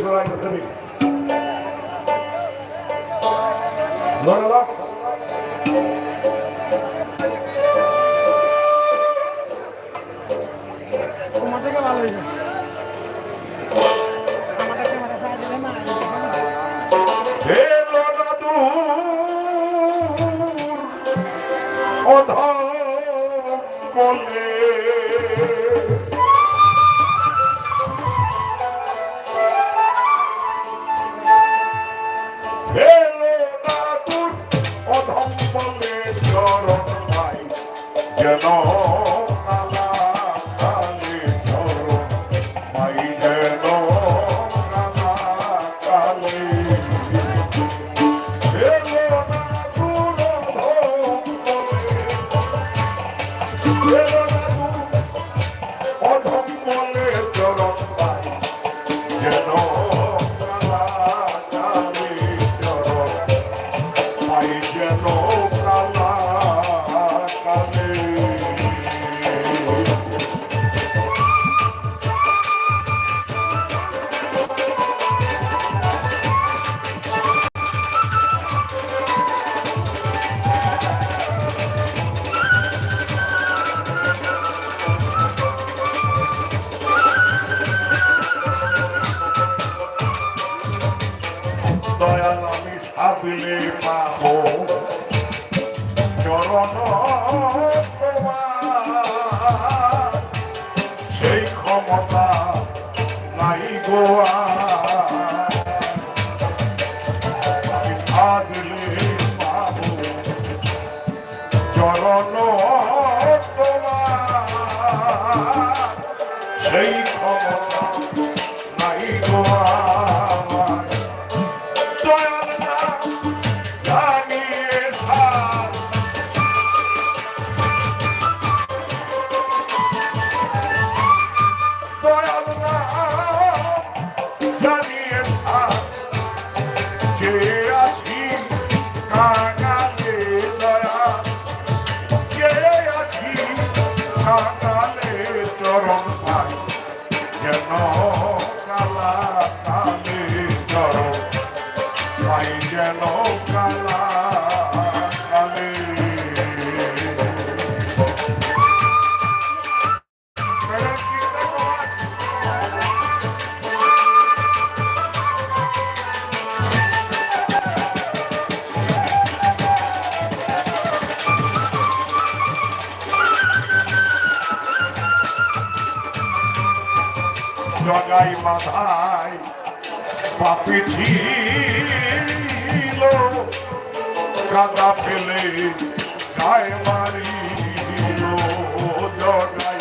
সরাইতেছে ধন্যবাদ। শরণ পাই যেন হওয়া জগাই বাধাই পাপি ছিল। কাদা ফেলে গায়ে মারি জগাই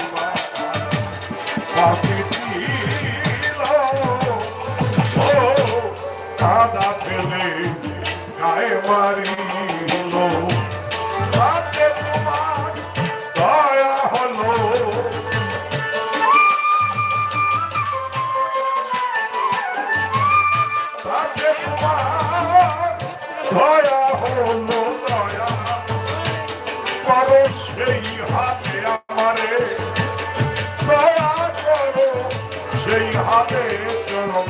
পাপি ছিল। কাদা ফেলে গায়ে দয়া হলো দয়া করো সেই হাতে আমারে। দয়া করো সেই হাতে চরম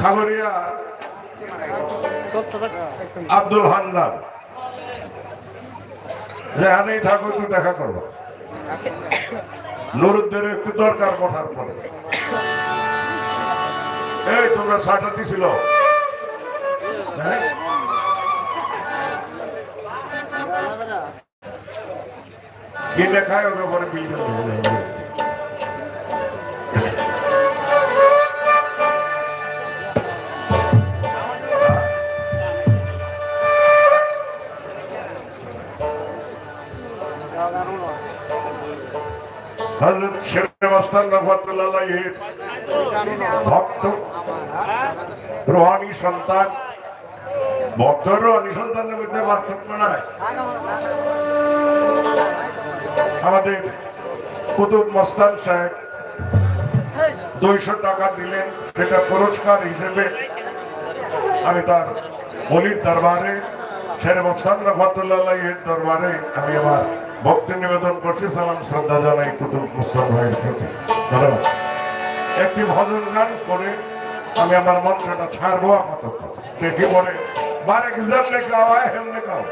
খাগড়িয়া আব্দুল হান্নান। যেখানেই থাকো, একটু দেখা করব নুরুদ্দের একটু দরকার কথার পরে। এই, তোমরা সাটা দিছিল? হ্যাঁ? কি লেখায় ওকে পরে বিল সন্তান, ভক্ত মধ্যে আমাদের কুতুব মস্তান সাহেব দুইশো টাকা দিলেন, সেটা পুরস্কার হিসেবে। আমি তার বলির দরবারে ছেড়ে মস্তান রহমতুল্লাহ দরবারে আমি আমার ভক্তি নিবেদন করছি সালাম শ্রদ্ধা জানাই কুতুব মুসলাম ভাইয়ের প্রতি। একটি ভজন গান করে আমি আমার মন্ত্রটা ছাড়বো আপাতত। দেখি বলে বারে হিসাব লেখা হয় হেম লেখা হ্যাঁ,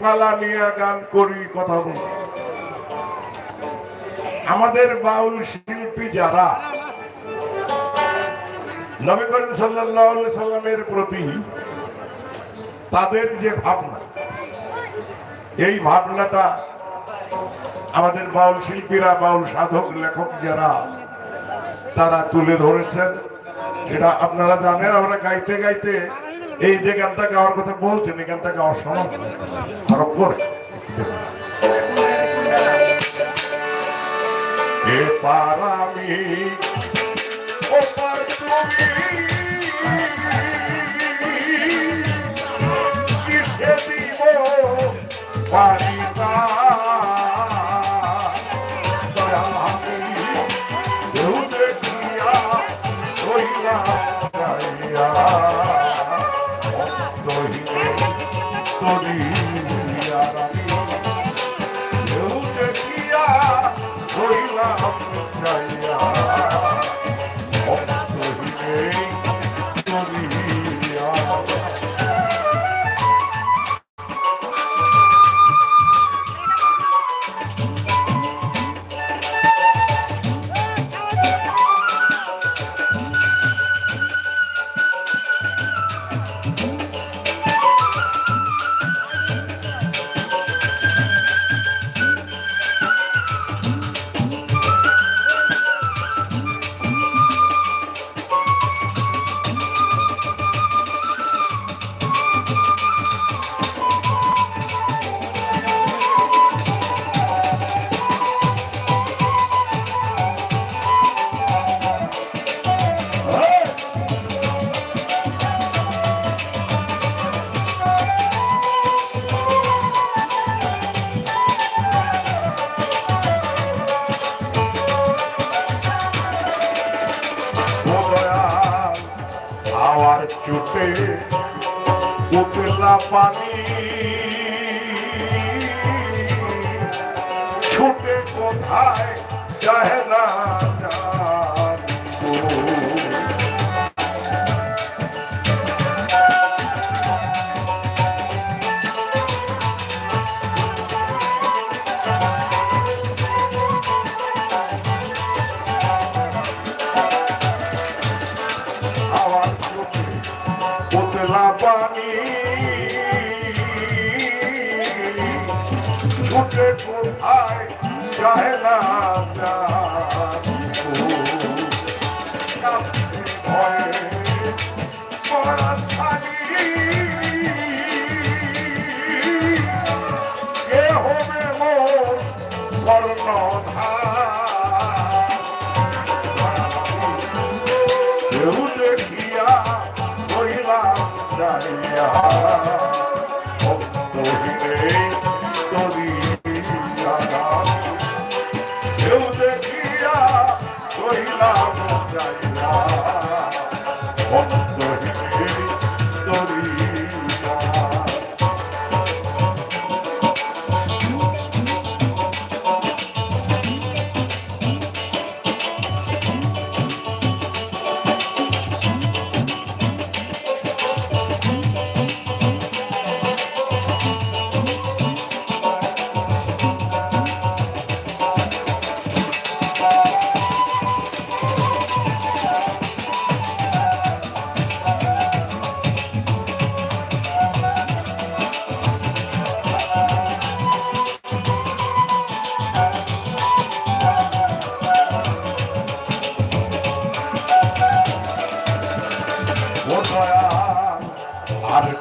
পালা নিয়ে গান করি, কথা বলি। আমাদের বাউল শিল্পী যারা, নবী করিম সাল্লাল্লাহু সাল্লামের প্রতি তাদের যে ভাবনা, এই ভাবনাটা আমাদের বাউল শিল্পীরা, বাউল সাধক, লেখক যারা, তারা তুলে ধরেছেন। সেটা আপনারা জানেন, আমরা গাইতে গাইতে এই যে গানটা গাওয়ার কথা বলছেন এই গানটা গাওয়ার সময় আরও পরে। পারামি ও তুমি কিসে দিব পারি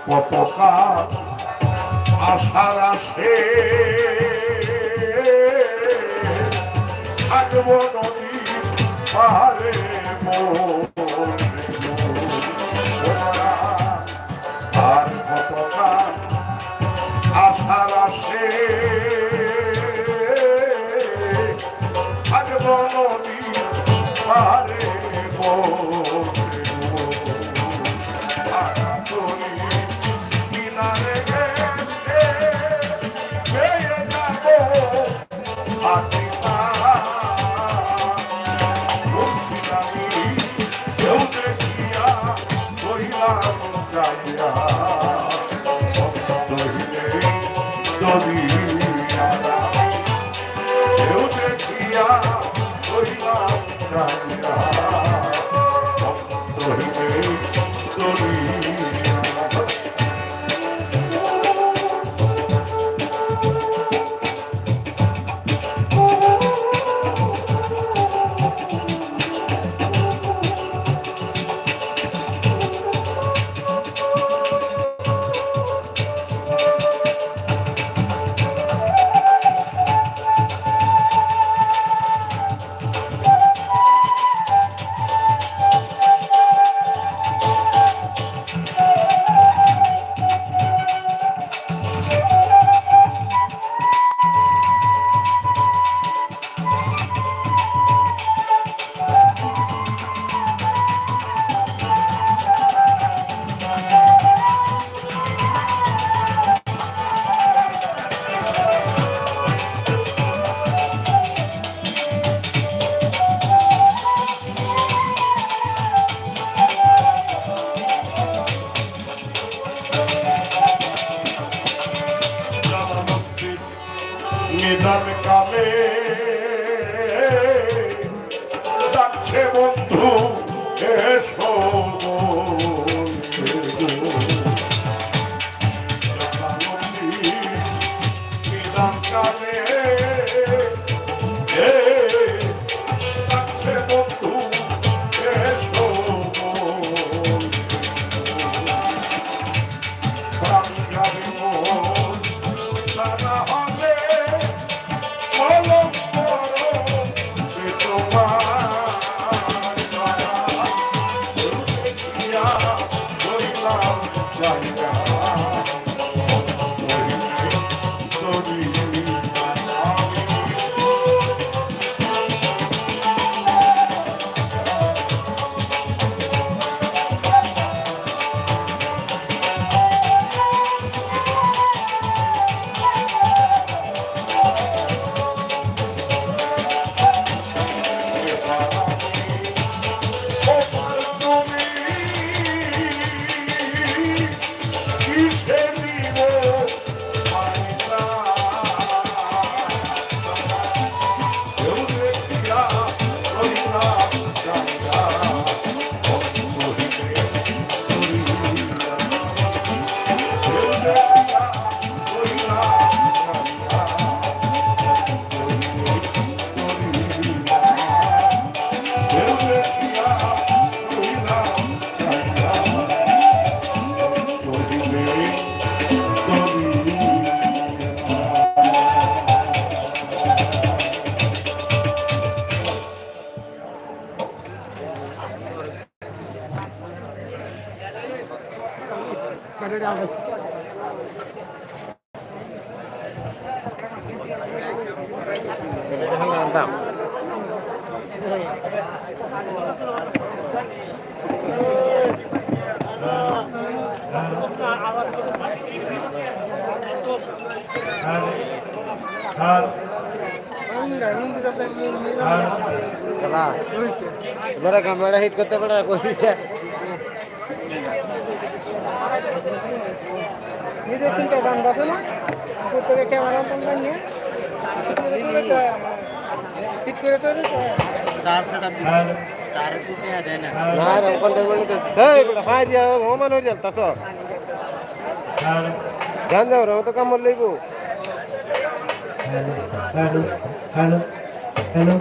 কাল আশার আসে। থাকব নদী পাহাড়ে আর দাম খেলা এবারে ক্যামেরা হিট করতে পারে না নিজের চিন্তা গান বাজে না প্রত্যেকে ক্যামেরা ট্যামেরা নিয়ে ঠিক করে তৈরি করে ঠিক করে তৈরি করে না রে ওখানটা বলে তো এই বেটা ভাই দিয়া হোমান হয়ে যাল তাছ জান যাও রে ও তো কামড় লইব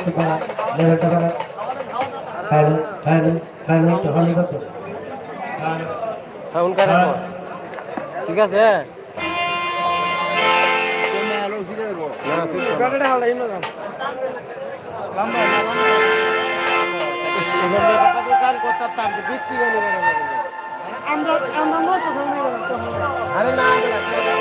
to Bharat, hello, to Bharat, hello, hello, hello, to Hollywood. Sound কারে ঠিক আছে না ঠিক আছে। আরে না বেটা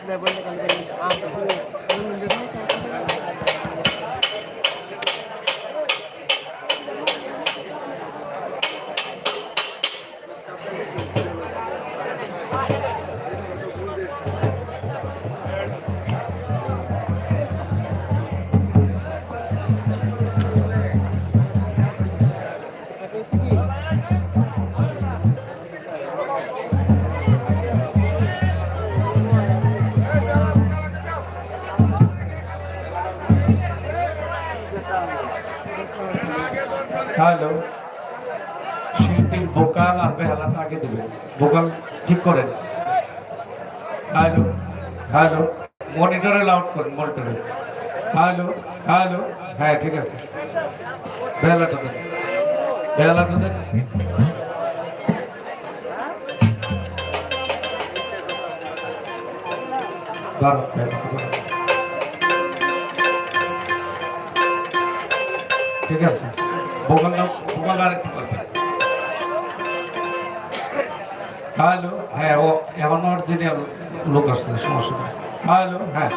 কি বলতে সাউন্ডটা লই মনিটরে লাউড করেন মনিটরে হ্যালো হ্যালো হ্যাঁ ঠিক আছে। বেহালাটা দেন বেহালাটা দেন। ঠিক আছে হ্যালো হ্যাঁ ও, এখন অরিজিনাল লোক আসছে, সমস্যা নেই। হ্যালো হ্যাঁ